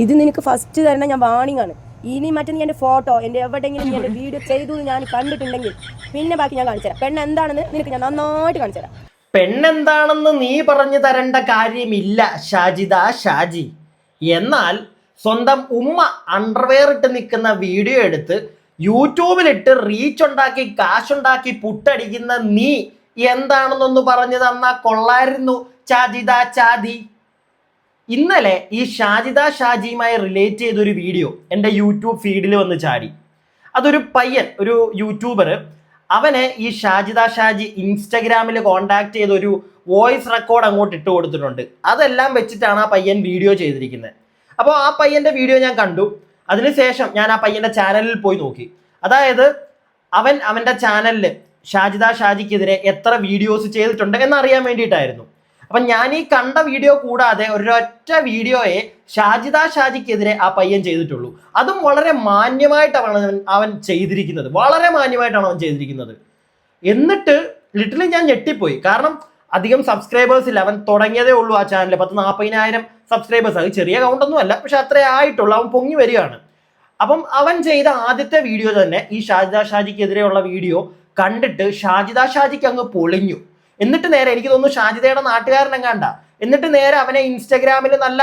ഇത് നിനക്ക് ഫസ്റ്റ് തരണം ഞാൻ വാണിംഗ് ആണ്. ഇനി മറ്റേ നീ എന്റെ ഫോട്ടോ എന്റെ എവിടെയെങ്കിലും നീ എന്റെ വീഡിയോ ചെയ്തു ഞാൻ കണ്ടിട്ടുണ്ടെങ്കിൽ പിന്നെ ബാക്കി ഞാൻ കാണിച്ചു തരാം പെണ്ണ് എന്താണെന്ന് നിനക്ക് ഞാൻ നന്നായിട്ട് കാണിച്ചു തരാം പെണ്ണെന്താണെന്ന് നീ പറഞ്ഞു തരേണ്ട കാര്യമില്ല ഷാജിദ ഷാജി. എന്നാൽ സ്വന്തം ഉമ്മ അണ്ടർവെയർ ഇട്ട് നിൽക്കുന്ന വീഡിയോ എടുത്ത് യൂട്യൂബിലിട്ട് റീച്ച് ഉണ്ടാക്കി കാശുണ്ടാക്കി പുട്ടടിക്കുന്ന നീ എന്താണെന്നൊന്ന് പറഞ്ഞു തന്നാ കൊള്ളായിരുന്നു ചാജിദ ചാതി ഇന്നലെ ഈ ഷാജിദ ഷാജിയുമായി റിലേറ്റ് ചെയ്തൊരു വീഡിയോ എന്റെ യൂട്യൂബ് ഫീഡിൽ വന്ന് ചാടി. അതൊരു പയ്യൻ ഒരു യൂട്യൂബർ അവന് ഈ ഷാജിദ ഷാജി ഇൻസ്റ്റഗ്രാമിൽ കോണ്ടാക്ട് ചെയ്ത ഒരു വോയിസ് റെക്കോർഡ് അങ്ങോട്ട് ഇട്ട് കൊടുത്തിട്ടുണ്ട്. അതെല്ലാം വെച്ചിട്ടാണ് ആ പയ്യൻ വീഡിയോ ചെയ്തിരിക്കുന്നത്. അപ്പോൾ ആ പയ്യന്റെ വീഡിയോ ഞാൻ കണ്ടു. അതിനുശേഷം ഞാൻ ആ പയ്യന്റെ ചാനലിൽ പോയി നോക്കി. അതായത് അവൻ അവന്റെ ചാനലിൽ ഷാജിദ ഷാജിക്കെതിരെ എത്ര വീഡിയോസ് ചെയ്തിട്ടുണ്ട് എന്നറിയാൻ വേണ്ടിയിട്ടായിരുന്നു. അപ്പം ഞാൻ ഈ കണ്ട വീഡിയോ കൂടാതെ ഒരൊറ്റ വീഡിയോയെ ഷാജിദ ഷാജിക്കെതിരെ ആ പയ്യൻ ചെയ്തിട്ടുള്ളൂ. അതും വളരെ മാന്യമായിട്ടാണ് അവൻ ചെയ്തിരിക്കുന്നത്. വളരെ മാന്യമായിട്ടാണ് അവൻ ചെയ്തിരിക്കുന്നത്. എന്നിട്ട് ലിറ്ററലി ഞാൻ ഞെട്ടിപ്പോയി. കാരണം അധികം സബ്സ്ക്രൈബേഴ്സ് ഇല്ല. അവൻ തുടങ്ങിയതേ ഉള്ളൂ ആ ചാനൽ പത്ത് നാൽപ്പതിനായിരം സബ്സ്ക്രൈബേഴ്സ് അത് ചെറിയ കൗണ്ടൊന്നും അല്ല. പക്ഷെ അത്രേ ആയിട്ടുള്ളൂ. അവൻ പൊങ്ങി വരികയാണ്. അപ്പം അവൻ ചെയ്ത ആദ്യത്തെ വീഡിയോ തന്നെ ഈ ഷാജിദ ഷാജിക്കെതിരെയുള്ള വീഡിയോ കണ്ടിട്ട് ഷാജിദ ഷാജിക്ക് അങ്ങ് പൊളിഞ്ഞു. എന്നിട്ട് നേരെ എനിക്ക് തോന്നുന്നു ഷാജിദയുടെ നാട്ടുകാരനെങ്ങാണ്ട എന്നിട്ട് നേരെ അവനെ ഇൻസ്റ്റഗ്രാമിൽ നല്ല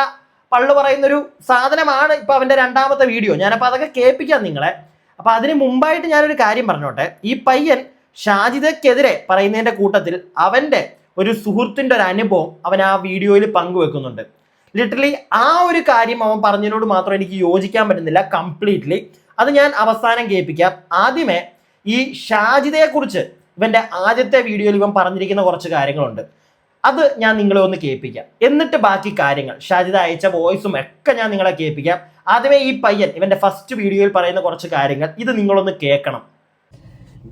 പള്ളു പറയുന്നൊരു സാധനമാണ് ഇപ്പൊ അവന്റെ രണ്ടാമത്തെ വീഡിയോ. ഞാനപ്പോൾ അതൊക്കെ കേൾപ്പിക്കാം നിങ്ങളെ. അപ്പൊ അതിന് മുമ്പായിട്ട് ഞാനൊരു കാര്യം പറഞ്ഞോട്ടെ. ഈ പയ്യൻ ഷാജിദക്കെതിരെ പറയുന്നതിന്റെ കൂട്ടത്തിൽ അവന്റെ ഒരു സുഹൃത്തിന്റെ ഒരു അനുഭവം അവൻ ആ വീഡിയോയിൽ പങ്കുവെക്കുന്നുണ്ട്. ലിറ്ററലി ആ ഒരു കാര്യം അവൻ പറഞ്ഞതിനോട് മാത്രം എനിക്ക് യോജിക്കാൻ പറ്റുന്നില്ല കംപ്ലീറ്റ്ലി അത് ഞാൻ അവസാനം കേൾപ്പിക്കാം. ആദ്യമേ ഈ ഷാജിദയെ കുറിച്ച് ഇവന്റെ ആദ്യത്തെ വീഡിയോയിൽ ഇവൻ പറഞ്ഞിരിക്കുന്ന കുറച്ച് കാര്യങ്ങളുണ്ട്. അത് ഞാൻ നിങ്ങളെ ഒന്ന് കേൾപ്പിക്കാം. എന്നിട്ട് ബാക്കി കാര്യങ്ങൾ. ഷാജിദ അയച്ച വോയിസും ഒക്കെ ഞാൻ നിങ്ങളെ കേൾപ്പിക്കാം. ആദ്യമേ ഈ പയ്യൻ ഇവന്റെ ഫസ്റ്റ് വീഡിയോയിൽ പറയുന്ന കുറച്ച് കാര്യങ്ങൾ ഇത് നിങ്ങളൊന്ന് കേൾക്കണം.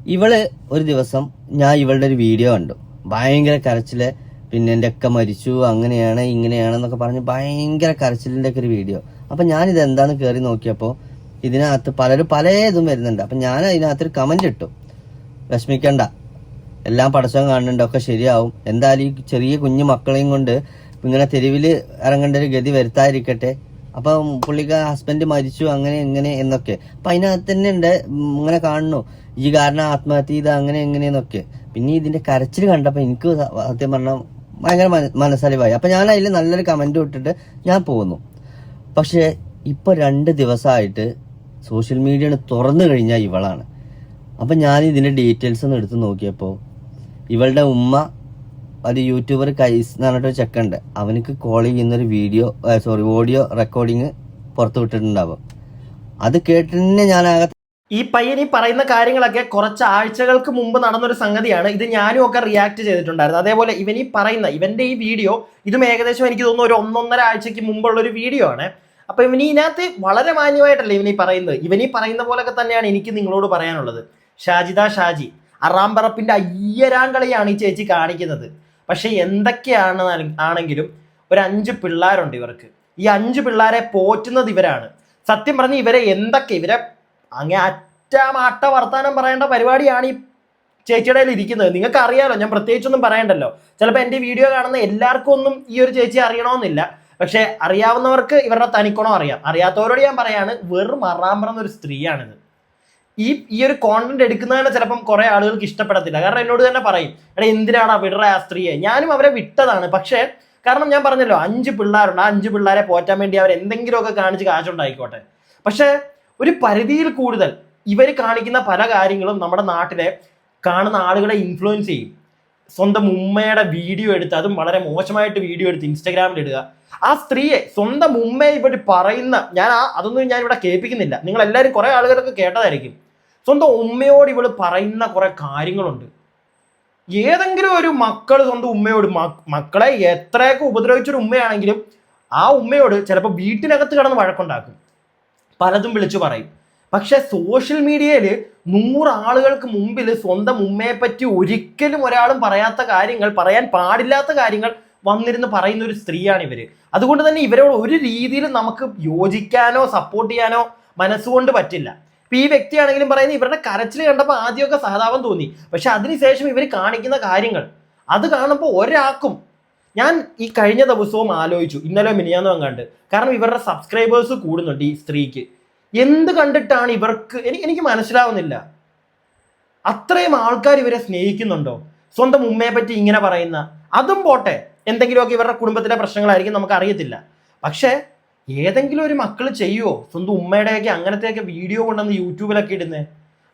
ഇവൾ ഒരു ദിവസം ഞാൻ ഇവളുടെ ഒരു വീഡിയോ കണ്ടു. ഭയങ്കര കരച്ചിൽ പിന്നെ എന്റെ ഒക്കെ മരിച്ചു അങ്ങനെയാണ് ഇങ്ങനെയാണെന്നൊക്കെ പറഞ്ഞ് ഭയങ്കര കരച്ചിലിന്റെ ഒക്കെ ഒരു വീഡിയോ. അപ്പൊ ഞാൻ ഇത് എന്താന്ന് കയറി നോക്കിയപ്പോൾ ഇതിനകത്ത് പലരും പല ഇതും വരുന്നുണ്ട്. അപ്പൊ ഞാൻ അതിനകത്തൊരു കമന്റ് ഇട്ടു. വിഷമിക്കണ്ട. എല്ലാം പടച്ചവൻ കാണുന്നുണ്ട് ഒക്കെ ശരിയാവും. എന്തായാലും ഈ ചെറിയ കുഞ്ഞു മക്കളെയും കൊണ്ട് ഇങ്ങനെ തെരുവിൽ ഇറങ്ങേണ്ട ഒരു ഗതി വരുത്താതിരിക്കട്ടെ. അപ്പൊ പുള്ളിക്ക് ഹസ്ബൻഡ് മരിച്ചു അങ്ങനെ എങ്ങനെ എന്നൊക്കെ. അപ്പൊ അതിനകത്ത് തന്നെ ഉണ്ട് ഇങ്ങനെ കാണുന്നു. ഈ കാരണം ആത്മഹത്യ ചെയ്ത അങ്ങനെ എങ്ങനെയെന്നൊക്കെ പിന്നെ ഇതിന്റെ കരച്ചിൽ കണ്ടപ്പോ എനിക്ക് സത്യം പറഞ്ഞാൽ ഭയങ്കര മന- മനസ്സലിവായി അപ്പൊ ഞാൻ അതിൽ നല്ലൊരു കമന്റ് ഇട്ടിട്ട് ഞാൻ പോകുന്നു പക്ഷെ ഇപ്പൊ രണ്ട് ദിവസമായിട്ട് സോഷ്യൽ മീഡിയ തുറന്നു കഴിഞ്ഞാൽ ഇവളാണ്. അപ്പൊ ഞാൻ ഇതിന്റെ ഡീറ്റെയിൽസ് ഒന്ന് എടുത്ത് നോക്കിയപ്പോൾ ഇവളുടെ ഉമ്മ ഒരു യൂട്യൂബർ കൈസ് എന്ന് പറഞ്ഞിട്ട് ചെക്കുണ്ട്. അവനക്ക് കോൾ ചെയ്യുന്ന ഒരു വീഡിയോ സോറി ഓഡിയോ റെക്കോർഡിങ് പുറത്തു വിട്ടിട്ടുണ്ടാവും. അത് കേട്ടിട്ട് ഞാൻ ആകെ ഈ പയ്യൻ ഈ പറയുന്ന കാര്യങ്ങളൊക്കെ കുറച്ച് ആഴ്ചകൾക്ക് മുമ്പ് നടന്നൊരു സംഗതിയാണ്. ഇത് ഞാനും ഒക്കെ റിയാക്ട് ചെയ്തിട്ടുണ്ടായിരുന്നു. അതേപോലെ ഇവൻ ഈ പറയുന്ന ഇവന്റെ ഈ വീഡിയോ ഇതും ഏകദേശം എനിക്ക് തോന്നുന്നു ഒരു ഒന്നൊന്നര ആഴ്ചക്ക് മുമ്പുള്ള ഒരു വീഡിയോ ആണ്. അപ്പൊ ഇവൻ ഇതിനകത്ത് വളരെ മാന്യമായിട്ടല്ലേ ഇവനീ പറയുന്നത്? ഇവനീ പറയുന്ന പോലൊക്കെ തന്നെയാണ് എനിക്ക് നിങ്ങളോട് പറയാനുള്ളത്. ഷാജിദ ഷാജി. അറാമ്പറപ്പിന്റെ അയ്യരാൻ അയ്യരാങ്കളിയാണ് ഈ ചേച്ചി കാണിക്കുന്നത്. പക്ഷേ എന്തൊക്കെയാണ് ആണെങ്കിലും ഒരു അഞ്ച് പിള്ളേരുണ്ട് ഇവർക്ക്. ഈ അഞ്ച് പിള്ളേരെ പോറ്റുന്നത് ഇവരാണ്. സത്യം പറഞ്ഞ് ഇവരെ എന്തൊക്കെ ഇവരെ അങ്ങേ അറ്റമാട്ട വർത്താനം പറയേണ്ട പരിപാടിയാണ് ഈ ചേച്ചിയുടെ ഇരിക്കുന്നത്. നിങ്ങൾക്ക് അറിയാലോ ഞാൻ പ്രത്യേകിച്ചൊന്നും പറയണ്ടല്ലോ. ചിലപ്പോൾ എന്റെ വീഡിയോ കാണുന്ന എല്ലാവർക്കും ഒന്നും ഈ ഒരു ചേച്ചി അറിയണമെന്നില്ല. പക്ഷേ അറിയാവുന്നവർക്ക് ഇവരുടെ തനിക്കണോ അറിയാം. അറിയാത്തവരോട് ഞാൻ പറയാണ് വെറും അറാമ്പറന്ന ഒരു സ്ത്രീയാണിത്. ഈ ഈ ഒരു കോണ്ടന്റ് എടുക്കുന്നതിന് ചിലപ്പം കുറെ ആളുകൾക്ക് ഇഷ്ടപ്പെടത്തില്ല. കാരണം എന്നോട് തന്നെ പറയും എടാ എന്തിനാണ് വിടറ ആ സ്ത്രീയെ? ഞാനും അവരെ വിട്ടതാണ്. പക്ഷേ കാരണം ഞാൻ പറഞ്ഞല്ലോ അഞ്ച് പിള്ളേരുണ്ട്. ആ അഞ്ച് പിള്ളേരെ പോറ്റാൻ വേണ്ടി അവർ എന്തെങ്കിലുമൊക്കെ കാണിച്ച് കാശുണ്ടായിക്കോട്ടെ. പക്ഷേ ഒരു പരിധിയിൽ കൂടുതൽ ഇവർ കാണിക്കുന്ന പല കാര്യങ്ങളും നമ്മുടെ നാട്ടിലെ കാണുന്ന ആളുകളെ ഇൻഫ്ലുവൻസ് ചെയ്യും. സ്വന്തം ഉമ്മയുടെ വീഡിയോ എടുത്ത് അതും വളരെ മോശമായിട്ട് വീഡിയോ എടുത്ത് ഇൻസ്റ്റാഗ്രാമിൽ ഇടുക. ആ സ്ത്രീയെ സ്വന്തം ഉമ്മയെ ഇവർ പറയുന്ന ഞാൻ ആ അതൊന്നും ഞാൻ ഇവിടെ കേൾപ്പിക്കുന്നില്ല. നിങ്ങൾ എല്ലാവരും കുറെ ആളുകളൊക്കെ കേട്ടതായിരിക്കും. സ്വന്തം ഉമ്മയോട് ഇവൾ പറയുന്ന കുറെ കാര്യങ്ങളുണ്ട്. ഏതെങ്കിലും ഒരു മക്കൾ സ്വന്തം ഉമ്മയോട് മക്കളെ എത്രയൊക്കെ ഉപദ്രവിച്ചൊരു ഉമ്മയാണെങ്കിലും ആ ഉമ്മയോട് ചിലപ്പോൾ വീട്ടിനകത്ത് കിടന്ന് വഴക്കുണ്ടാക്കും. പലതും വിളിച്ചു പറയും. പക്ഷെ സോഷ്യൽ മീഡിയയിൽ നൂറ് ആളുകൾക്ക് മുമ്പിൽ സ്വന്തം ഉമ്മയെ പറ്റി ഒരിക്കലും ഒരാളും പറയാത്ത കാര്യങ്ങൾ പറയാൻ പാടില്ലാത്ത കാര്യങ്ങൾ വന്നിരുന്ന് പറയുന്ന ഒരു സ്ത്രീയാണ് ഇവർ. അതുകൊണ്ട് തന്നെ ഇവരോട് ഒരു രീതിയിലും നമുക്ക് യോജിക്കാനോ സപ്പോർട്ട് ചെയ്യാനോ മനസ്സുകൊണ്ട് പറ്റില്ല. ഇപ്പൊ ഈ വ്യക്തിയാണെങ്കിലും പറയുന്നത് ഇവരുടെ കരച്ചിൽ കണ്ടപ്പോൾ ആദ്യമൊക്കെ സഹതാപം തോന്നി. പക്ഷെ അതിനുശേഷം ഇവർ കാണിക്കുന്ന കാര്യങ്ങൾ അത് കാണുമ്പോൾ ഒരാൾക്കും ഞാൻ ഈ കഴിഞ്ഞ ദിവസവും ആലോചിച്ചു ഇന്നലെ മിനിയാന്ന് അങ്ങാണ്ട് കാരണം ഇവരുടെ സബ്സ്ക്രൈബേഴ്സ് കൂടുന്നുണ്ട് ഈ സ്ത്രീക്ക്. എന്ത് കണ്ടിട്ടാണ് ഇവർക്ക് എനിക്ക് എനിക്ക് മനസ്സിലാവുന്നില്ല. അത്രയും ആൾക്കാർ ഇവരെ സ്നേഹിക്കുന്നുണ്ടോ? സ്വന്തം ഉമ്മയെ പറ്റി ഇങ്ങനെ പറയുന്ന അതും പോട്ടെ എന്തെങ്കിലുമൊക്കെ ഇവരുടെ കുടുംബത്തിലെ പ്രശ്നങ്ങളായിരിക്കും നമുക്ക് അറിയത്തില്ല. പക്ഷേ ഏതെങ്കിലും ഒരു മക്കൾ ചെയ്യുമോ സ്വന്തം ഉമ്മയുടെയൊക്കെ അങ്ങനത്തെയൊക്കെ വീഡിയോ കൊണ്ടുവന്ന് യൂട്യൂബിലൊക്കെ ഇടുന്നേ.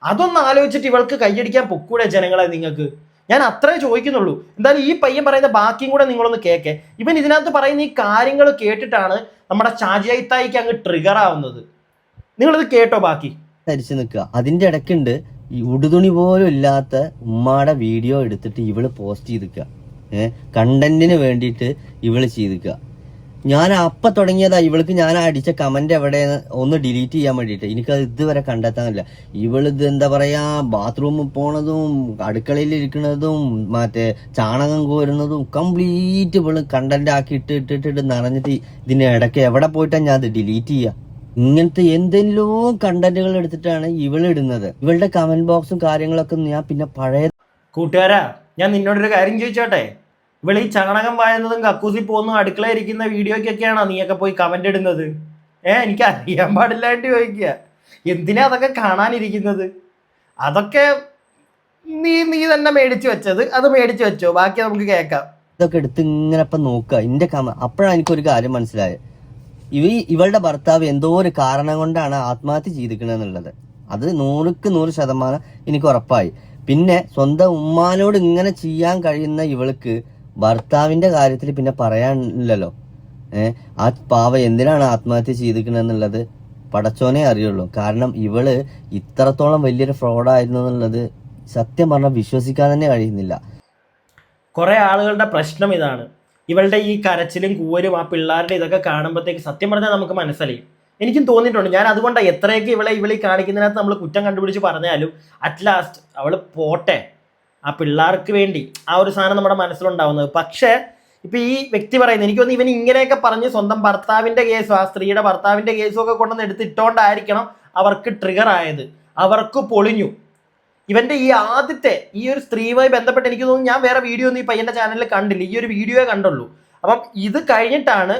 അതൊന്ന് ആലോചിച്ചിട്ട് ഇവൾക്ക് കൈയടിക്കാൻ പൊക്കൂടെ ജനങ്ങളെ നിങ്ങൾക്ക്? ഞാൻ അത്രേ ചോദിക്കുന്നുള്ളൂ. എന്തായാലും ഈ പയ്യൻ പറയുന്ന ബാക്കിയും കൂടെ നിങ്ങളൊന്ന് കേക്കെ. ഇവൻ ഇതിനകത്ത് പറയുന്ന ഈ കാര്യങ്ങൾ കേട്ടിട്ടാണ് നമ്മുടെ ചാജിയായിത്തായിക്ക് അങ്ങ് ട്രിഗർ ആവുന്നത്. നിങ്ങളിത് കേട്ടോ ബാക്കി? ധരിച്ചു നിൽക്കുക. അതിന്റെ ഇടയ്ക്കുണ്ട് ഈ ഉടുതുണി പോലും ഇല്ലാത്ത ഉമ്മാടെ വീഡിയോ എടുത്തിട്ട് ഇവൾ പോസ്റ്റ് ചെയ്തിക്കുക. ഏഹ് കണ്ടന്റിന് വേണ്ടിയിട്ട് ഇവൾ ചെയ്തിക്കുക. ഞാൻ അപ്പൊ തുടങ്ങിയതാ ഇവൾക്ക് ഞാൻ അടിച്ച കമന്റ് എവിടെ ഒന്ന് ഡിലീറ്റ് ചെയ്യാൻ വേണ്ടിയിട്ട്. എനിക്കത് ഇതുവരെ കണ്ടെത്താനില്ല. ഇവൾ ഇത് എന്താ പറയാ ബാത്റൂമിൽ പോണതും അടുക്കളയിൽ ഇരിക്കുന്നതും മറ്റേ ചാണകം കോരുന്നതും കംപ്ലീറ്റ് ഇവൾ കണ്ടന്റ് ആക്കി ഇട്ട് ഇട്ടിട്ട് നിറഞ്ഞിട്ട് ഇതിന്റെ ഇടയ്ക്ക് എവിടെ പോയിട്ടാ ഞാൻ അത് ഡിലീറ്റ് ചെയ്യാം? ഇങ്ങനത്തെ എന്തെല്ലോ കണ്ടന്റുകൾ എടുത്തിട്ടാണ് ഇവൾ ഇടുന്നത്. ഇവളുടെ കമന്റ് ബോക്സും കാര്യങ്ങളൊക്കെ ഞാൻ പിന്നെ പഴയ കൂട്ടുകാരാ ഞാൻ നിന്നോടൊരു കാര്യം ചോദിച്ചോട്ടെ? ഇവൾ ഈ ചാണകം വായുന്നതും കക്കൂസി പോകുന്നതും അടുക്കള ഇരിക്കുന്ന വീഡിയോയ്ക്കൊക്കെയാണോ നീയൊക്കെ പോയി കമന്റ് ഇടുന്നത്? ഏ എനിക്ക് അറിയാൻ പാടില്ലായിട്ട് ചോദിക്കുക. എന്തിനാ അതൊക്കെ കാണാനിരിക്കുന്നത്? അതൊക്കെ നീ നീ തന്നെ മേടിച്ചു വെച്ചത്. അത് മേടിച്ചു വെച്ചോ. ബാക്കി നമുക്ക് കേൾക്കാം. ഇതൊക്കെ എടുത്ത് ഇങ്ങനെ ഇപ്പൊ നോക്കുക. എന്റെ കമ അപ്പോഴാണ് എനിക്കൊരു കാര്യം മനസ്സിലായത്. ഇവ ഇവളുടെ ഭർത്താവ് എന്തോ ഒരു കാരണം കൊണ്ടാണ് ആത്മഹത്യ ചെയ്തിരിക്കണെന്നുള്ളത് അത് നൂറുക്ക് നൂറ് ശതമാനം എനിക്ക് ഉറപ്പായി. പിന്നെ സ്വന്തം ഉമ്മാനോട് ഇങ്ങനെ ചെയ്യാൻ കഴിയുന്ന ഇവൾക്ക് ഭർത്താവിന്റെ കാര്യത്തിൽ പിന്നെ പറയാനില്ലല്ലോ. ഏഹ് ആ പാവ എന്തിനാണ് ആത്മഹത്യ ചെയ്തിരിക്കണെന്നുള്ളത് പടച്ചോനെ അറിയുള്ളൂ. കാരണം ഇവൾ ഇത്രത്തോളം വലിയൊരു ഫ്രോഡായിരുന്നു എന്നുള്ളത് സത്യം പറഞ്ഞാൽ വിശ്വസിക്കാൻ തന്നെ കഴിയുന്നില്ല. കുറെ ആളുകളുടെ പ്രശ്നം ഇതാണ്. ഇവളുടെ ഈ കരച്ചിലും കൂവലും ആ പിള്ളേരുടെ ഇതൊക്കെ കാണുമ്പോഴത്തേക്ക് സത്യം പറഞ്ഞാൽ നമുക്ക് മനസ്സിലായി. എനിക്കും തോന്നിയിട്ടുണ്ട്. ഞാൻ അതുകൊണ്ടാണ് എത്രയൊക്കെ ഇവളെ ഇവളി കാണിക്കുന്നതിനകത്ത് നമ്മൾ കുറ്റം കണ്ടുപിടിച്ച് പറഞ്ഞാലും അറ്റ് ലാസ്റ്റ് അവൾ പോട്ടെ. ആ പിള്ളേർക്ക് വേണ്ടി ആ ഒരു സാധനം നമ്മുടെ മനസ്സിലുണ്ടാവുന്നത്. പക്ഷേ ഇപ്പൊ ഈ വ്യക്തി പറയുന്നത് എനിക്ക് തോന്നുന്നു ഇവൻ ഇങ്ങനെയൊക്കെ പറഞ്ഞ് സ്വന്തം ഭർത്താവിന്റെ കേസും ആ സ്ത്രീയുടെ ഭർത്താവിന്റെ കേസും ഒക്കെ കൊണ്ടുവന്ന് എടുത്തിട്ടോണ്ടായിരിക്കണം അവർക്ക് ട്രിഗർ ആയത്. അവർക്ക് പൊളിഞ്ഞു. ഇവന്റെ ഈ ആദ്യത്തെ ഈ ഒരു സ്ത്രീയുമായി ബന്ധപ്പെട്ട് എനിക്ക് തോന്നുന്നു ഞാൻ വേറെ വീഡിയോ ഒന്നും ഈ പയ്യന്റെ ചാനലിൽ കണ്ടില്ല. ഈ ഒരു വീഡിയോയെ കണ്ടുള്ളൂ. അപ്പം ഇത് കഴിഞ്ഞിട്ടാണ്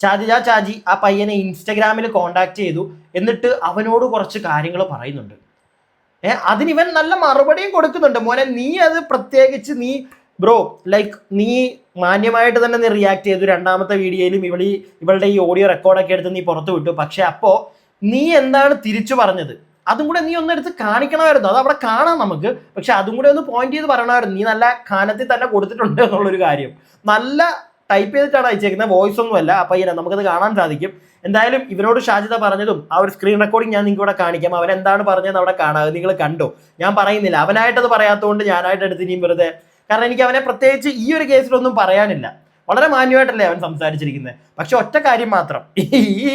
ചാജിജ ചാജി ആ പയ്യനെ ഇൻസ്റ്റഗ്രാമിൽ കോണ്ടാക്ട് ചെയ്തു. എന്നിട്ട് അവനോട് കുറച്ച് കാര്യങ്ങൾ പറയുന്നുണ്ട്. ഏ അതിന് ഇവൻ നല്ല മറുപടിയും കൊടുക്കുന്നുണ്ട്. മോനെ നീ അത് പ്രത്യേകിച്ച് നീ ബ്രോ ലൈക്ക് നീ മാന്യമായിട്ട് തന്നെ നീ റിയാക്ട് ചെയ്തു. രണ്ടാമത്തെ വീഡിയോയിലും ഇവളീ ഇവളുടെ ഈ ഓഡിയോ റെക്കോർഡൊക്കെ എടുത്ത് നീ പുറത്തു വിട്ടു. പക്ഷെ അപ്പോൾ നീ എന്താണ് തിരിച്ചു പറഞ്ഞത്? അതും കൂടെ നീ ഒന്ന് എടുത്ത് കാണിക്കണമായിരുന്നു. അത് അവിടെ കാണാം നമുക്ക്. പക്ഷെ അതും കൂടെ ഒന്ന് പോയിന്റ് ചെയ്ത് പറയണമായിരുന്നു. നീ നല്ല കാനത്തിൽ തന്നെ കൊടുത്തിട്ടുണ്ട് എന്നുള്ളൊരു കാര്യം. നല്ല ടൈപ്പ് ചെയ്തിട്ടാണ് അയച്ചേക്കുന്നത്. വോയിസ് ഒന്നും അല്ല അപ്പം ഇങ്ങനെ നമുക്കത് കാണാൻ സാധിക്കും. എന്തായാലും ഇവരോട് ഷാജിത പറഞ്ഞതും ആ ഒരു സ്ക്രീൻ റെക്കോർഡിംഗ് ഞാൻ നിങ്ങൾക്ക് ഇവിടെ കാണിക്കാം. അവൻ എന്താണ് പറഞ്ഞതെന്ന് അവിടെ കാണാം. നിങ്ങൾ കണ്ടോ? ഞാൻ പറയുന്നില്ല. അവനായിട്ടത് പറയാത്തതുകൊണ്ട് ഞാനായിട്ട് എടുത്ത് ഇനിയും വെറുതെ. കാരണം എനിക്ക് അവനെ പ്രത്യേകിച്ച് ഈ ഒരു കേസിലൊന്നും പറയാനില്ല. വളരെ മാന്യമായിട്ടല്ലേ അവൻ സംസാരിച്ചിരിക്കുന്നത് പക്ഷെ ഒറ്റ കാര്യം മാത്രം. ഈ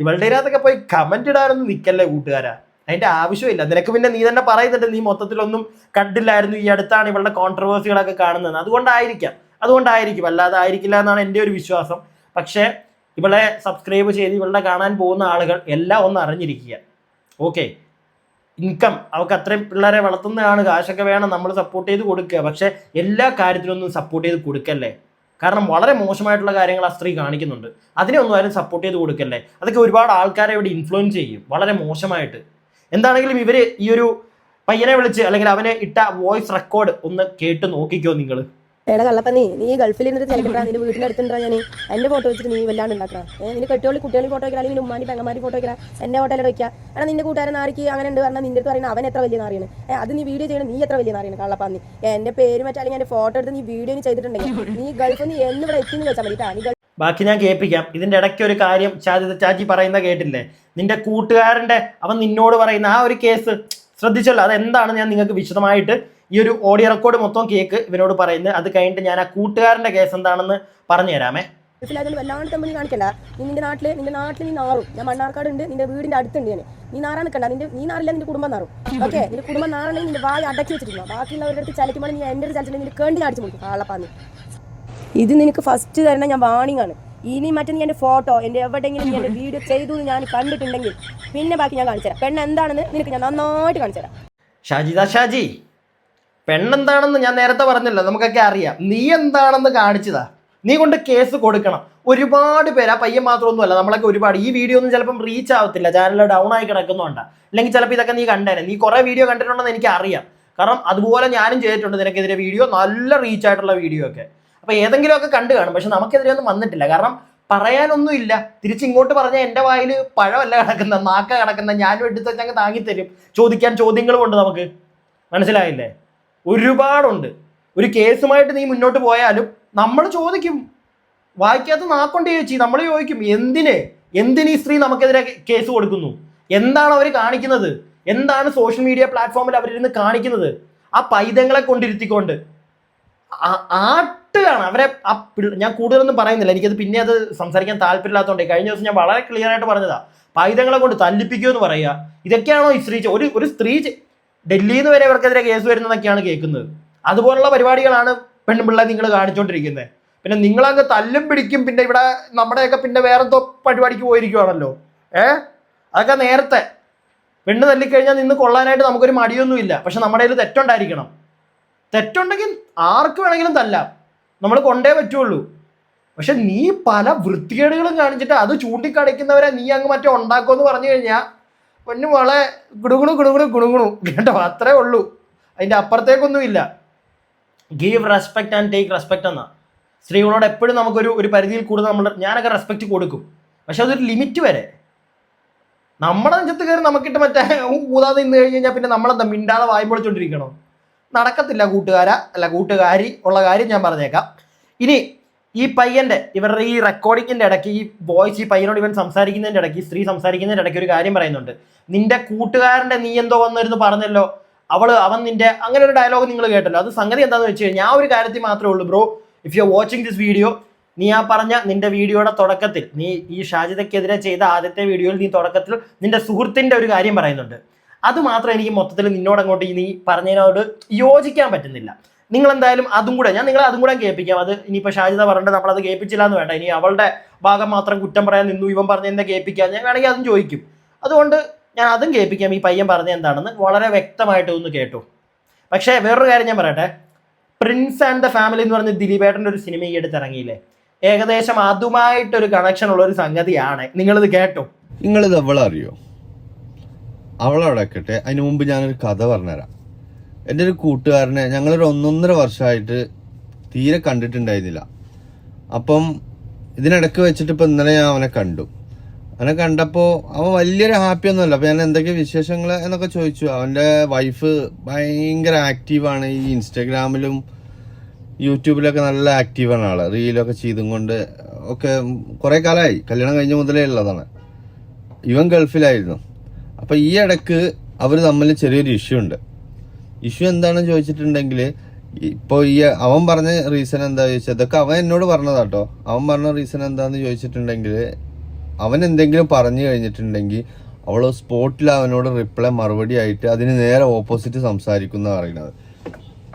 ഇവളുടെ ഇതിനകത്തൊക്കെ പോയി കമന്റ് ഇടാനൊന്നും നിൽക്കല്ലേ കൂട്ടുകാരാ? അതിന്റെ ആവശ്യമില്ല. നിനക്ക് പിന്നെ നീ തന്നെ പറയുന്നുണ്ട് നീ മൊത്തത്തിലൊന്നും കണ്ടില്ലായിരുന്നു ഈ അടുത്താണ് ഇവളുടെ കോൺട്രവേഴ്സികളൊക്കെ കാണുന്നത്. അതുകൊണ്ടായിരിക്കാം. അതുകൊണ്ടായിരിക്കും. അല്ലാതെ ആയിരിക്കില്ല എന്നാണ് എന്റെ ഒരു വിശ്വാസം. പക്ഷേ ഇവളെ സബ്സ്ക്രൈബ് ചെയ്ത് ഇവളുടെ കാണാൻ പോകുന്ന ആളുകൾ എല്ലാം ഒന്ന് അറിഞ്ഞിരിക്കുക. ഓക്കെ ഇൻകം അവൾക്ക് അത്രയും പിള്ളേരെ വളർത്തുന്നതാണ്. കാശൊക്കെ വേണം. നമ്മൾ സപ്പോർട്ട് ചെയ്ത് കൊടുക്കുക. പക്ഷേ എല്ലാ കാര്യത്തിലൊന്നും സപ്പോർട്ട് ചെയ്ത് കൊടുക്കല്ലേ? കാരണം വളരെ മോശമായിട്ടുള്ള കാര്യങ്ങൾ ആ സ്ത്രീ കാണിക്കുന്നുണ്ട്. അതിനെ ഒന്നും ആരും സപ്പോർട്ട് ചെയ്ത് കൊടുക്കല്ലേ? അതൊക്കെ ഒരുപാട് ആൾക്കാരെ ഇവിടെ ഇൻഫ്ലുവൻസ് ചെയ്യും. വളരെ മോശമായിട്ട്. എന്താണെങ്കിലും ഇവർ ഈ ഒരു പയ്യനെ വിളിച്ച് അല്ലെങ്കിൽ അവനെ ഇട്ട വോയിസ് റെക്കോർഡ് ഒന്ന് കേട്ട് നോക്കിക്കോ നിങ്ങൾ എടാ കള്ളപ്പന്നി നീ ഗൾഫിൽ ഇരുന്നിട്ട് ചിലക്കണ്ടാ നിന്റെ വീട്ടിലെടുത്തിണ്ടാ ഞാൻ എന്റെ ഫോട്ടോ വെച്ചിട്ട് നീ വല്ലാണ്ട് ഉണ്ടാക്കാം നിന്റെ കെട്ടിയോളി കുട്ടികളി ഫോട്ടോ വെക്കണം അല്ലെങ്കിൽ ഉമ്മാന്റെ പെങ്ങമാരി ഫോട്ടോ വെക്കാം എന്റെ ഫോട്ടോയിൽ വെക്കാം. എടാ നിന്റെ കൂട്ടുകാരൻ ആർക്ക് അങ്ങനെ ഉണ്ട് പറഞ്ഞാൽ നിന്റെ അടുത്ത് പറയുന്നത് അവൻ എത്ര വലിയ നാറിയാണ്. അത് നീ വീഡിയോ ചെയ്യണം നീ എത്ര വലിയ നാറിയാണ് കള്ളപ്പന്നി എന്റെ പേര് മറ്റേ അല്ലെങ്കിൽ ഫോട്ടോ എടുത്ത് നീ വീഡിയോ ചെയ്തിട്ടുണ്ടെങ്കിൽ നീ ഗൾഫിൽ നീ എന്നിവിടെ എത്തി വെച്ചാൽ മതി. നീ ബാക്കി ഞാൻ കേൾപ്പിക്കാം. ഇതിന്റെ ഇടയ്ക്ക് ഒരു കാര്യം ചാച്ചി പറയുന്ന കേട്ടില്ലേ? നിന്റെ കൂട്ടുകാരന്റെ അവൻ നിന്നോട് പറയുന്ന ആ ഒരു കേസ് ശ്രദ്ധിച്ചല്ലോ. അതെന്താണ് ഞാൻ നിങ്ങൾക്ക് വിശദമായിട്ട് ഈ ഒരു ഓഡിയോ റെക്കോർഡ് മൊത്തം കേക്ക് ഇവനോട് പറയുന്നത്. അത് കഴിഞ്ഞിട്ട് ഞാൻ ആ കൂട്ടുകാരന്റെ കേസ് എന്താണെന്ന് പറഞ്ഞു തരാമേ ഗൾഫിലായതുകൊണ്ട് വല്ലാണ്ട് കമ്പനി കാണിക്കണ്ട. നീ നിന്റെ നാട്ടിൽ നിന്റെ നാട്ടിൽ നീ നാറും. ഞാൻ മണ്ണാർക്കാട് ഉണ്ട് നിന്റെ വീടിന്റെ അടുത്തുണ്ട് ഞാൻ നീ നാറാൻ നിൽക്കണ്ട നിന്റെ നീ നാറില്ല നിന്റെ കുടുംബം നാറും. ഓക്കെ? നിന്റെ കുടുംബം നാറണമെങ്കിൽ നിന്റെ വായ അടക്കി വെച്ചിരിക്കണം ബാക്കിയുള്ളവരുടെ അടുത്ത് ചലിക്കുമ്പോൾ നീ എന്റെ അടുത്ത് നിന്റെ കേണ്ടി അടിച്ചു കൊടുക്കും ആളപ്പാന്ന്. ഇത് നിനക്ക് ഫസ്റ്റ് തരണ ഞാൻ വാണിംഗ് ആണ്. ഇനി മറ്റേ നീ എന്റെ ഫോട്ടോ എന്റെ എവിടെയെങ്കിലും എന്റെ എന്റെ വീഡിയോ ചെയ്തു എന്ന് ഞാൻ കണ്ടിട്ടുണ്ടെങ്കിൽ പിന്നെ ബാക്കി ഞാൻ കാണിച്ചു തരാം പെണ്ണ് എന്താണെന്ന് നിനക്ക് ഞാൻ നന്നായിട്ട് കാണിച്ചു തരാം ഷാജിദ ഷാജി. പെണ്ണെന്താണെന്ന് ഞാൻ നേരത്തെ പറഞ്ഞല്ലോ നമുക്കൊക്കെ അറിയാം. നീ എന്താണെന്ന് കാണിച്ചതാ. നീ കൊണ്ട് കേസ് കൊടുക്കണം. ഒരുപാട് പേര് ആ പയ്യൻ മാത്രമൊന്നുമല്ല നമ്മളൊക്കെ ഒരുപാട്. ഈ വീഡിയോ ഒന്നും ചിലപ്പം റീച്ച് ആവത്തില്ല. ചാനൽ ഡൗൺ ആയി കിടക്കുന്നുണ്ട്. അല്ലെങ്കിൽ ചിലപ്പോൾ ഇതൊക്കെ നീ കണ്ടേനെ. നീ കുറേ വീഡിയോ കണ്ടിട്ടുണ്ടെന്ന് എനിക്ക് അറിയാം കാരണം അതുപോലെ ഞാനും ചെയ്തിട്ടുണ്ട് നിനക്കെതിരെ വീഡിയോ നല്ല റീച്ച് ആയിട്ടുള്ള വീഡിയോ ഒക്കെ. അപ്പോൾ ഏതെങ്കിലുമൊക്കെ കണ്ടു കാണും. പക്ഷെ നമുക്കെതിരെ ഒന്നും വന്നിട്ടില്ല. കാരണം പറയാനൊന്നുമില്ല. തിരിച്ച് ഇങ്ങോട്ട് പറഞ്ഞാൽ എന്റെ വായിൽ പഴമല്ല കിടക്കുന്ന നാക്ക കിടക്കുന്ന ഞാനും എടുത്ത് വെച്ചങ്ങ് താങ്ങിത്തരും ചോദിക്കാൻ ചോദ്യങ്ങളുമുണ്ട് നമുക്ക്. മനസ്സിലായില്ലേ? ഒരുപാടുണ്ട്. ഒരു കേസുമായിട്ട് നീ മുന്നോട്ട് പോയാലും നമ്മൾ ചോദിക്കും. വായിക്കാത്ത നാക്കൊണ്ട് ചേച്ചി. നമ്മൾ ചോദിക്കും എന്തിന്? എന്തിന് ഈ സ്ത്രീ നമുക്കെതിരെ കേസ് കൊടുക്കുന്നു? എന്താണ് അവർ കാണിക്കുന്നത്? എന്താണ് സോഷ്യൽ മീഡിയ പ്ലാറ്റ്ഫോമിൽ അവരിരുന്ന് കാണിക്കുന്നത്? ആ പൈതങ്ങളെ കൊണ്ടിരുത്തിക്കൊണ്ട് ആട്ടുകയാണ് അവരെ ആ ഞാൻ കൂടുതലൊന്നും പറയുന്നില്ല. എനിക്കത് പിന്നെ അത് സംസാരിക്കാൻ താല്പര്യമില്ലാത്തതുകൊണ്ട് കഴിഞ്ഞ ദിവസം ഞാൻ വളരെ ക്ലിയർ ആയിട്ട് പറഞ്ഞതാ. പൈതങ്ങളെ കൊണ്ട് തല്ലിപ്പിക്കുമെന്ന് പറയുക. ഇതൊക്കെയാണോ ഈ സ്ത്രീ ഒരു ഒരു സ്ത്രീ ഡൽഹിയിൽ നിന്ന് വരെ ഇവർക്കെതിരെ കേസ് വരുന്നതൊക്കെയാണ് കേൾക്കുന്നത്. അതുപോലുള്ള പരിപാടികളാണ് പെൺപിള്ളേ നിങ്ങൾ കാണിച്ചുകൊണ്ടിരിക്കുന്നത് പിന്നെ നിങ്ങളങ്ങ് തല്ലും പിടിക്കും പിന്നെ ഇവിടെ നമ്മുടെയൊക്കെ പിന്നെ വേറെ എന്തോ പരിപാടിക്ക് പോയിരിക്കുവാണല്ലോ. ഏ? അതൊക്കെ നേരത്തെ. പെണ്ണ് തല്ലിക്കഴിഞ്ഞാൽ നിന്ന് കൊള്ളാനായിട്ട് നമുക്കൊരു മടിയൊന്നുമില്ല. പക്ഷെ നമ്മുടെ കയ്യിൽ തെറ്റുണ്ടായിരിക്കണം. തെറ്റുണ്ടെങ്കിൽ ആർക്ക് വേണമെങ്കിലും തല്ലാം. നമ്മൾ കൊണ്ടേ പറ്റുള്ളൂ. പക്ഷെ നീ പല വൃത്തികേടുകളും കാണിച്ചിട്ട് അത് ചൂണ്ടിക്കാണിക്കുന്നവരെ നീ അങ്ങ് മറ്റേ ഉണ്ടാക്കുമെന്ന് പറഞ്ഞു കഴിഞ്ഞാൽ പൊന്നു മോളെ ഗുണുഗുണു ഗുണുഗുണു ഗുണുഗുണു. കേട്ടോ അത്രേ ഉള്ളൂ. അതിന്റെ അപ്പുറത്തേക്കൊന്നും ഇല്ല. Give respect and take respect എന്നാ. സ്ത്രീകളോട് എപ്പോഴും നമുക്കൊരു ഒരു പരിധിയിൽ കൂടുതൽ നമ്മൾ ഞാനൊക്കെ റെസ്പെക്റ്റ് കൊടുക്കും. പക്ഷെ അതൊരു ലിമിറ്റ് വരെ. നമ്മുടെ നെഞ്ചത്ത് കയറി നമുക്കിട്ട് മറ്റേ ഊതാതെ നിന്ന് കഴിഞ്ഞ് കഴിഞ്ഞാൽ പിന്നെ നമ്മളെന്താ മിണ്ടാതെ വായി പൊളിച്ചോണ്ടിരിക്കണോ? നടക്കത്തില്ല കൂട്ടുകാര അല്ല കൂട്ടുകാരി ഉള്ള കാര്യം ഞാൻ പറഞ്ഞേക്കാം. ഇനി ഈ പയ്യന്റെ ഇവരുടെ ഈ റെക്കോർഡിങ്ങിന്റെ ഇടയ്ക്ക് ഈ ബോയ്സ് ഈ പയ്യനോട് ഇവൻ സംസാരിക്കുന്നതിന്റെ ഇടയ്ക്ക് സ്ത്രീ സംസാരിക്കുന്നതിന്റെ ഇടയ്ക്ക് ഒരു കാര്യം പറയുന്നുണ്ട്. നിന്റെ കൂട്ടുകാരന്റെ നീ എന്തോ വന്നിരുന്നു പറഞ്ഞല്ലോ? അവൾ അവൻ നിന്റെ അങ്ങനെ ഒരു ഡയലോഗ് നിങ്ങൾ കേട്ടല്ലോ. അത് സംഗതി എന്താണെന്ന് വെച്ച് കഴിഞ്ഞാൽ ആ ഒരു കാര്യത്തിൽ മാത്രമേ ഉള്ളൂ bro if you are watching this video നീ ആ പറഞ്ഞ നിന്റെ വീഡിയോയുടെ തുടക്കത്തിൽ നീ ഈ ഷാജിതയ്ക്കെതിരെ ചെയ്ത ആദ്യത്തെ വീഡിയോയിൽ നീ തുടക്കത്തിൽ നിന്റെ സുഹൃത്തിന്റെ ഒരു കാര്യം പറയുന്നുണ്ട്. അത് മാത്രം എനിക്ക് മൊത്തത്തിൽ നിന്നോട് അങ്ങോട്ട് നീ പറഞ്ഞതിനോട് യോജിക്കാൻ പറ്റുന്നില്ല. നിങ്ങൾ എന്തായാലും അതും കൂടെ ഞാൻ നിങ്ങളെ അതും കൂടെ കേൾപ്പിക്കാം. അത് ഇനിയിപ്പോൾ ഷാജിത പറഞ്ഞിട്ട് നമ്മളത് കേൾപ്പിച്ചില്ല എന്ന് വേണ്ട. ഇനി അവളുടെ ഭാഗം മാത്രം കുറ്റം പറയാൻ നിന്നു ഇവൻ പറഞ്ഞ എന്താ കേൾപ്പിക്കാം ഞാൻ വേണമെങ്കിൽ അതും ചോദിക്കും. അതുകൊണ്ട് ഞാൻ അതും കേൾപ്പിക്കാം ഈ പയ്യൻ പറഞ്ഞ എന്താണെന്ന് വളരെ വ്യക്തമായിട്ട് ഒന്ന് കേട്ടു. പക്ഷേ വേറൊരു കാര്യം ഞാൻ പറയട്ടെ. പ്രിൻസ് ആൻഡ് ദ ഫാമിലി എന്ന് പറഞ്ഞ ദിലീപേട്ടന്റെ ഒരു സിനിമ ഈ ഇറങ്ങിയില്ലേ ഏകദേശം അതുമായിട്ടൊരു കണക്ഷൻ ഉള്ള ഒരു സംഗതിയാണ്. നിങ്ങളിത് കേട്ടോ. നിങ്ങളിത് അവളറിയോ? അവളവിടെ കേട്ടെ അതിന് മുമ്പ് ഞാനൊരു കഥ പറഞ്ഞുതരാം. എന്റെ ഒരു കൂട്ടുകാരനെ ഞങ്ങളൊരു ഒന്നൊന്നര വർഷമായിട്ട് തീരെ കണ്ടിട്ടുണ്ടായിരുന്നില്ല. അപ്പം ഇതിനിടയ്ക്ക് വെച്ചിട്ട് ഇപ്പം ഇന്നലെ ഞാൻ അവനെ കണ്ടു. അവനെ കണ്ടപ്പോൾ അവൻ വലിയൊരു ഹാപ്പി ഒന്നുമല്ല അപ്പം ഞാൻ എന്തൊക്കെ വിശേഷങ്ങൾ എന്നൊക്കെ ചോദിച്ചു. അവന്റെ വൈഫ് ഭയങ്കര ആക്റ്റീവാണ് ഈ ഇൻസ്റ്റഗ്രാമിലും യൂട്യൂബിലൊക്കെ നല്ല ആക്റ്റീവാണ് ആൾ റീലൊക്കെ ചെയ്തും കൊണ്ട് ഒക്കെ കുറേ കാലമായി കല്യാണം കഴിഞ്ഞ മുതലേ ഉള്ളതാണ്. ഇവൻ ഗൾഫിലായിരുന്നു. അപ്പോൾ ഈ ഇടയ്ക്ക് അവർ തമ്മിൽ ചെറിയൊരു ഇഷ്യൂ ഉണ്ട്. ഇഷ്യൂ എന്താണെന്ന് ചോദിച്ചിട്ടുണ്ടെങ്കിൽ ഇപ്പോൾ ഈ അവൻ പറഞ്ഞ റീസൺ എന്താ ചോദിച്ചാൽ ഇതൊക്കെ അവൻ എന്നോട് പറഞ്ഞതാട്ടോ. അവൻ പറഞ്ഞ റീസൺ എന്താന്ന് ചോദിച്ചിട്ടുണ്ടെങ്കിൽ അവൻ എന്തെങ്കിലും പറഞ്ഞു കഴിഞ്ഞിട്ടുണ്ടെങ്കിൽ അവൾ സ്പോട്ടിൽ അവനോട് റിപ്ലൈ മറുപടി ആയിട്ട് അതിന് നേരെ ഓപ്പോസിറ്റ് സംസാരിക്കുന്ന പറയുന്നത്.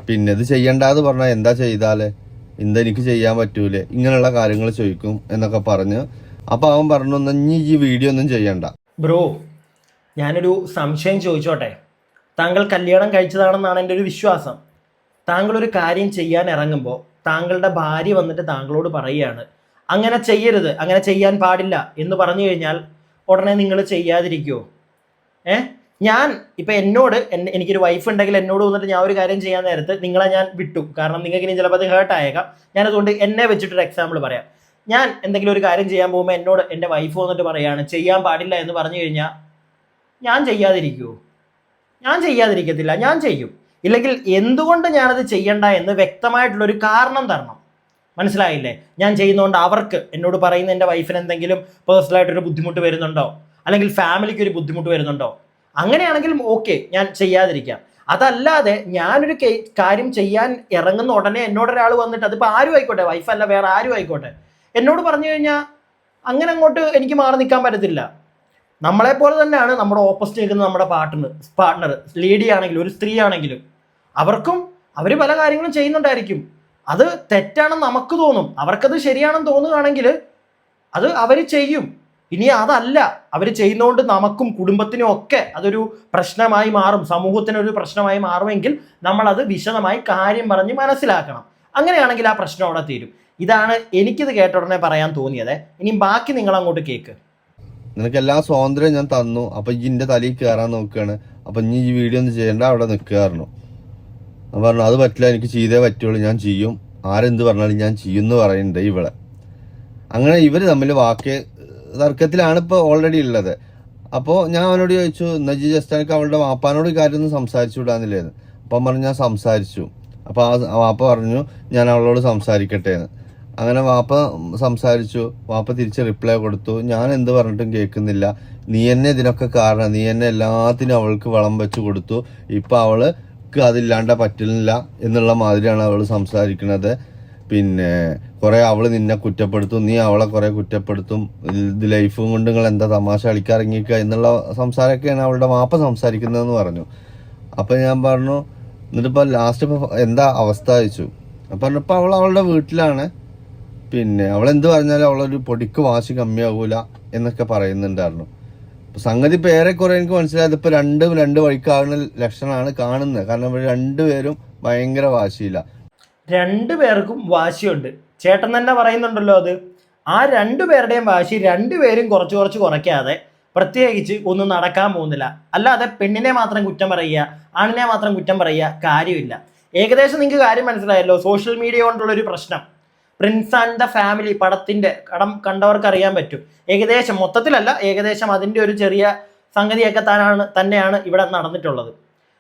പിന്നെ ഇത് ചെയ്യണ്ടാന്ന് പറഞ്ഞാൽ എന്താ ചെയ്താലേ? എന്താ എനിക്ക് ചെയ്യാൻ പറ്റൂലേ? ഇങ്ങനെയുള്ള കാര്യങ്ങൾ ചോദിക്കും എന്നൊക്കെ പറഞ്ഞ് അപ്പൊ അവൻ പറഞ്ഞു ഈ വീഡിയോ ഒന്നും ചെയ്യണ്ട. ബ്രോ ഞാനൊരു സംശയം ചോദിച്ചോട്ടെ? താങ്കൾ കല്യാണം കഴിച്ചതാണെന്നാണ് എന്റെ ഒരു വിശ്വാസം. താങ്കൾ ഒരു കാര്യം ചെയ്യാൻ ഇറങ്ങുമ്പോൾ താങ്കളുടെ ഭാര്യ വന്നിട്ട് താങ്കളോട് പറയുകയാണ് അങ്ങനെ ചെയ്യരുത് അങ്ങനെ ചെയ്യാൻ പാടില്ല എന്ന് പറഞ്ഞു കഴിഞ്ഞാൽ ഉടനെ നിങ്ങൾ ചെയ്യാതിരിക്കുമോ ഏ? ഞാൻ ഇപ്പം എന്നോട് എന്നെ എനിക്കൊരു വൈഫ് ഉണ്ടെങ്കിൽ എന്നോട് വന്നിട്ട് ഞാൻ ഒരു കാര്യം ചെയ്യാൻ നേരത്ത് നിങ്ങളെ ഞാൻ വിട്ടു. കാരണം നിങ്ങൾക്ക് ഇനി ചിലപ്പോൾ അത് ഹേർട്ട് ആയേക്കാം. ഞാനതുകൊണ്ട് എന്നെ വെച്ചിട്ടൊരു എക്സാമ്പിൾ പറയാം. ഞാൻ എന്തെങ്കിലും ഒരു കാര്യം ചെയ്യാൻ പോകുമ്പോൾ എന്നോട് എന്റെ വൈഫ് വന്നിട്ട് പറയുകയാണ് ചെയ്യാൻ പാടില്ല എന്ന് പറഞ്ഞു കഴിഞ്ഞാൽ ഞാൻ ചെയ്യാതിരിക്കുമോ ഞാൻ ചെയ്യാതിരിക്കത്തില്ല ഞാൻ ചെയ്യും. ഇല്ലെങ്കിൽ എന്തുകൊണ്ട് ഞാനത് ചെയ്യണ്ട എന്ന് വ്യക്തമായിട്ടുള്ളൊരു കാരണം തരണം. മനസ്സിലായില്ലേ? ഞാൻ ചെയ്യുന്നതുകൊണ്ട് അവർക്ക് എന്നോട് പറയുന്ന എന്റെ വൈഫിന് എന്തെങ്കിലും പേഴ്സണലായിട്ടൊരു ബുദ്ധിമുട്ട് വരുന്നുണ്ടോ? അല്ലെങ്കിൽ ഫാമിലിക്ക് ഒരു ബുദ്ധിമുട്ട് വരുന്നുണ്ടോ? അങ്ങനെയാണെങ്കിൽ ഓക്കെ ഞാൻ ചെയ്യാതിരിക്കാം. അതല്ലാതെ ഞാനൊരു കാര്യം ചെയ്യാൻ ഇറങ്ങുന്ന ഉടനെ എന്നോട് ഒരാൾ വന്നിട്ട് അതിപ്പോൾ ആരും ആയിക്കോട്ടെ വൈഫല്ല വേറെ ആരും ആയിക്കോട്ടെ. എന്നോട് പറഞ്ഞു കഴിഞ്ഞാൽ അങ്ങനെ അങ്ങോട്ട് എനിക്ക് മാറി നിൽക്കാൻ പറ്റത്തില്ല. നമ്മളെ പോലെ തന്നെയാണ് നമ്മുടെ ഓപ്പോസിറ്റ് നിൽക്കുന്ന നമ്മുടെ പാർട്ട്ണർ പാർട്ട്ണർ ലേഡി ആണെങ്കിലും ഒരു സ്ത്രീ ആണെങ്കിലും. അവർക്കും അവർ പല കാര്യങ്ങളും ചെയ്യുന്നുണ്ടായിരിക്കും. അത് തെറ്റാണെന്ന് നമുക്ക് തോന്നും. അവർക്കത് ശരിയാണെന്ന് തോന്നുകയാണെങ്കിൽ അത് അവർ ചെയ്യും. ഇനി അതല്ല. അവർ ചെയ്യുന്നതുകൊണ്ട് നമുക്കും കുടുംബത്തിനും ഒക്കെ അതൊരു പ്രശ്നമായി മാറും. സമൂഹത്തിനൊരു പ്രശ്നമായി മാറുമെങ്കിൽ നമ്മളത് വിശദമായി കാര്യം പറഞ്ഞ് മനസ്സിലാക്കണം. അങ്ങനെയാണെങ്കിൽ ആ പ്രശ്നം അവിടെ തീരും. ഇതാണ് എനിക്കിത് കേട്ട ഉടനെ പറയാൻ തോന്നിയത്. ഇനി ബാക്കി നിങ്ങൾ അങ്ങോട്ട് കേക്ക്. നിനക്ക് എല്ലാ സ്വാതന്ത്ര്യം ഞാൻ തന്നു. അപ്പൊ ഇജ്ജ് എന്റെ തലയിൽ കയറാൻ നോക്കുകയാണ് അപ്പൊ ഇനി ഈ വീഡിയോ ഒന്നും ചെയ്യണ്ട അവിടെ നിൽക്കുകയായിരുന്നു ഞാൻ പറഞ്ഞു അത് പറ്റില്ല എനിക്ക് ചെയ്തേ പറ്റുള്ളൂ ഞാൻ ചെയ്യും. ആരെന്ത് പറഞ്ഞാലും ഞാൻ ചെയ്യും എന്ന് പറയുന്നുണ്ട് ഇവിടെ അങ്ങനെ ഇവർ തമ്മിൽ വാക്ക് തർക്കത്തിലാണ് ഇപ്പൊ ഓൾറെഡി ഉള്ളത്. അപ്പോൾ ഞാൻ അവനോട് ചോദിച്ചു നജി ജസ്റ്റ് എനിക്ക് അവളുടെ വാപ്പാനോട് ഈ കാര്യം ഒന്ന് സംസാരിച്ചു വിടാന്നില്ലേന്ന് അപ്പം പറഞ്ഞു ഞാൻ സംസാരിച്ചു. അപ്പോൾ ആ വാപ്പ പറഞ്ഞു ഞാൻ അവളോട് സംസാരിക്കട്ടെ എന്ന് അങ്ങനെ വാപ്പ സംസാരിച്ചു. വാപ്പ തിരിച്ച് റിപ്ലൈ കൊടുത്തു. ഞാൻ എന്ത് പറഞ്ഞിട്ടും കേൾക്കുന്നില്ല. നീ എന്നെ ഇതിനൊക്കെ കാരണം നീ എന്നെ എല്ലാത്തിനും അവൾക്ക് വളം വെച്ച് കൊടുത്തു. ഇപ്പം അവൾക്ക് അതില്ലാണ്ട പറ്റുന്നില്ല എന്നുള്ള മാതിരിയാണ് അവൾ സംസാരിക്കുന്നത്. പിന്നെ കുറെ അവൾ നിന്നെ കുറ്റപ്പെടുത്തും. നീ അവളെ കുറെ കുറ്റപ്പെടുത്തും. ഇത് ലൈഫും കൊണ്ട് നിങ്ങൾ എന്താ തമാശ കളിക്കാറിങ്ങിക്കുക എന്നുള്ള സംസാരമൊക്കെയാണ് അവളുടെ വാപ്പ സംസാരിക്കുന്നതെന്ന് പറഞ്ഞു. അപ്പം ഞാൻ പറഞ്ഞു എന്നിട്ടിപ്പോൾ ലാസ്റ്റ് ഇപ്പോൾ എന്താ അവസ്ഥ? വെച്ചു അപ്പം പറഞ്ഞപ്പോൾ അവൾ അവളുടെ വീട്ടിലാണ്. പിന്നെ അവൾ എന്ത് പറഞ്ഞാലും അവളൊരു പൊടിക്ക് വാശി കമ്മിയാകൂല എന്നൊക്കെ പറയുന്നുണ്ടായിരുന്നു. സംഗതി ഇപ്പൊ ഏറെക്കുറെ എനിക്ക് മനസ്സിലായത് ഇപ്പൊ രണ്ടും രണ്ട് വഴിക്കാകുന്ന ലക്ഷണമാണ് കാണുന്നത്. കാരണം ഇവർ രണ്ടുപേരും ഭയങ്കര വാശിയില്ല രണ്ടു പേർക്കും വാശിയുണ്ട്. ചേട്ടൻ തന്നെ പറയുന്നുണ്ടല്ലോ അത്. ആ രണ്ടു പേരുടെയും വാശി രണ്ടുപേരും കുറച്ച് കുറച്ച് കുറയ്ക്കാതെ പ്രത്യേകിച്ച് ഒന്നും നടക്കാൻ പോകുന്നില്ല. അല്ലാതെ പെണ്ണിനെ മാത്രം കുറ്റം പറയുക ആണിനെ മാത്രം കുറ്റം പറയുക കാര്യമില്ല. ഏകദേശം നിങ്ങൾക്ക് കാര്യം മനസ്സിലായല്ലോ സോഷ്യൽ മീഡിയ കൊണ്ടുള്ള ഒരു പ്രശ്നം. പ്രിൻസ് ആൻഡ് ദ ഫാമിലി പടത്തിന്റെ കടം കണ്ടവർക്ക് അറിയാൻ പറ്റും. ഏകദേശം മൊത്തത്തിലല്ല ഏകദേശം അതിന്റെ ഒരു ചെറിയ സംഗതിയൊക്കെ താനാണ് തന്നെയാണ് ഇവിടെ നടന്നിട്ടുള്ളത്.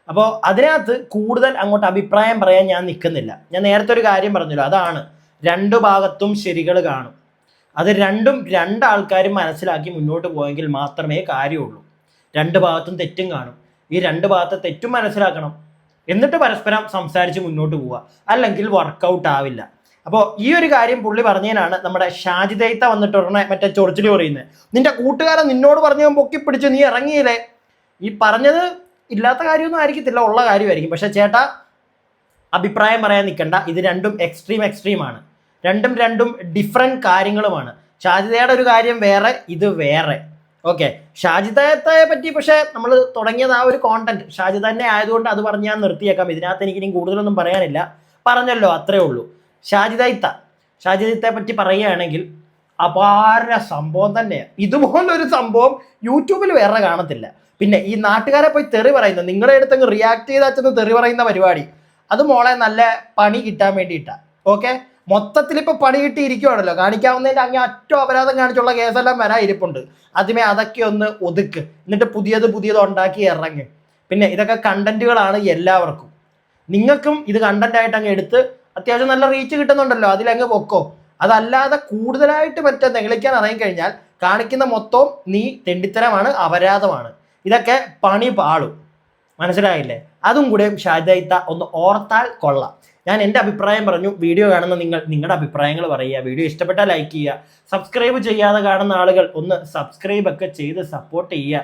അപ്പോൾ അതിനകത്ത് കൂടുതൽ അങ്ങോട്ട് അഭിപ്രായം പറയാൻ ഞാൻ നിൽക്കുന്നില്ല. ഞാൻ നേരത്തെ ഒരു കാര്യം പറഞ്ഞല്ലോ അതാണ് രണ്ടു ഭാഗത്തും ശരികൾ കാണും. അത് രണ്ടും രണ്ടാൾക്കാരും മനസ്സിലാക്കി മുന്നോട്ട് പോയെങ്കിൽ മാത്രമേ കാര്യമുള്ളൂ. രണ്ട് ഭാഗത്തും തെറ്റും കാണും. ഈ രണ്ട് ഭാഗത്തെ തെറ്റും മനസ്സിലാക്കണം. എന്നിട്ട് പരസ്പരം സംസാരിച്ച് മുന്നോട്ട് പോവുക. അല്ലെങ്കിൽ വർക്കൗട്ട് ആവില്ല. അപ്പോൾ ഈ ഒരു കാര്യം പുള്ളി പറഞ്ഞതിനാണ് നമ്മുടെ ഷാജിദൈത്ത വന്നിട്ട് ഉടനെ മറ്റേ ചൊറിച്ചിൽ പറയുന്നത്. നിന്റെ കൂട്ടുകാരൻ നിന്നോട് പറഞ്ഞു പൊക്കി പിടിച്ച് നീ ഇറങ്ങിയില്ലേ? ഈ പറഞ്ഞത് ഇല്ലാത്ത കാര്യമൊന്നും ആയിരിക്കത്തില്ല ഉള്ള കാര്യമായിരിക്കും. പക്ഷെ ചേട്ടാ അഭിപ്രായം പറയാൻ നിൽക്കണ്ട ഇത് രണ്ടും എക്സ്ട്രീം എക്സ്ട്രീമാണ് രണ്ടും രണ്ടും ഡിഫറെന്റ് കാര്യങ്ങളുമാണ്. ഷാജിദയുടെ ഒരു കാര്യം വേറെ ഇത് വേറെ. ഓക്കെ ഷാജിദത്തെ പറ്റി പക്ഷേ നമ്മൾ തുടങ്ങിയത് ആ ഒരു കോണ്ടന്റ് ഷാജിദ തന്നെ ആയതുകൊണ്ട് അത് പറഞ്ഞ് ഞാൻ നിർത്തിയേക്കാം. ഇതിനകത്ത് എനിക്ക് ഇനി കൂടുതലൊന്നും പറയാനില്ല. പറഞ്ഞല്ലോ അത്രേ ഉള്ളൂ. ഷാജിദൈത്ത ഷാജിദത്തെ പറ്റി പറയുകയാണെങ്കിൽ അപാര സംഭവം തന്നെയാണ് ഇതുപോലൊരു സംഭവം യൂട്യൂബിൽ വേറെ കാണത്തില്ല. പിന്നെ ഈ നാട്ടുകാരെ പോയി തെറി പറയുന്നത് നിങ്ങളുടെ അടുത്തങ്ങ് റിയാക്ട് ചെയ്ത് അച്ഛന്ന് തെറി പറയുന്ന പരിപാടി. അത് മോളെ നല്ല പണി കിട്ടാൻ വേണ്ടിയിട്ടാണ് ഓക്കെ? മൊത്തത്തിൽ ഇപ്പൊ പണി കിട്ടി ഇരിക്കുവാണല്ലോ കാണിക്കാവുന്നതിന്റെ അങ്ങേ അറ്റോ അപരാധം കാണിച്ചുള്ള കേസെല്ലാം വരാൻ ഇരിപ്പുണ്ട്. ആദ്യമേ അതൊക്കെ ഒന്ന് ഒതുക്ക്. എന്നിട്ട് പുതിയത് പുതിയത് ഉണ്ടാക്കി ഇറങ്ങ്. പിന്നെ ഇതൊക്കെ കണ്ടന്റുകളാണ് എല്ലാവർക്കും. നിങ്ങൾക്കും ഇത് കണ്ടന്റ് ആയിട്ട് അങ്ങ് എടുത്ത് അത്യാവശ്യം നല്ല റീച്ച് കിട്ടുന്നുണ്ടല്ലോ അതിലങ്ങ് പൊക്കോ. അതല്ലാതെ കൂടുതലായിട്ട് മറ്റേ നെളിക്കാൻ ഇറങ്ങിക്കഴിഞ്ഞാൽ കാണിക്കുന്ന മൊത്തവും നീ തെണ്ടിത്തരമാണ് അപരാധമാണ്. ഇതൊക്കെ പണി പാളും. മനസ്സിലായില്ലേ? അതും കൂടെ ഷാജയിത്ത ഒന്ന് ഓർത്താൽ കൊള്ളാം. ഞാൻ എന്റെ അഭിപ്രായം പറഞ്ഞു വീഡിയോ കാണുന്ന നിങ്ങൾ നിങ്ങളുടെ അഭിപ്രായങ്ങൾ പറയുക. വീഡിയോ ഇഷ്ടപ്പെട്ടാൽ ലൈക്ക് ചെയ്യുക. സബ്സ്ക്രൈബ് ചെയ്യാതെ കാണുന്ന ആളുകൾ ഒന്ന് സബ്സ്ക്രൈബ് ഒക്കെ ചെയ്ത് സപ്പോർട്ട് ചെയ്യുക.